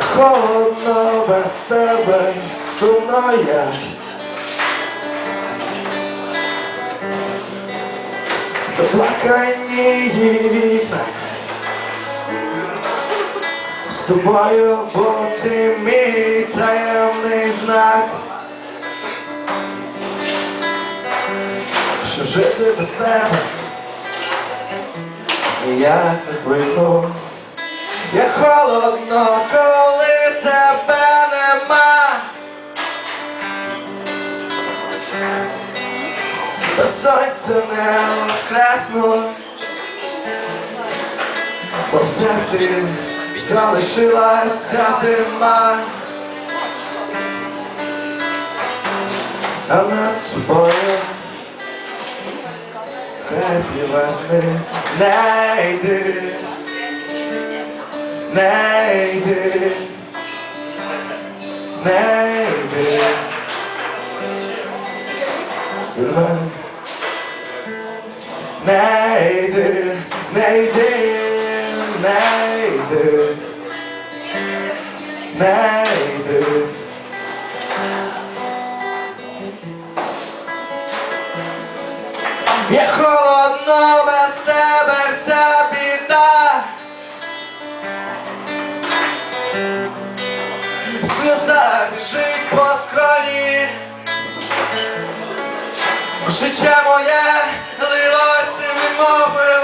холодно без тебе, сумно як Заплакані вікна. З тобою це мій таємний знак. Що жити без тебе? Ніяк не звикну Як холодно, коли тебе нема. Та сонце не воскреснуть Бо в серці залишилася зима. А над собою теплі весни не йди не йди не йди від мене не йди, сльоза біжить по скроні. Життя моє лилося немов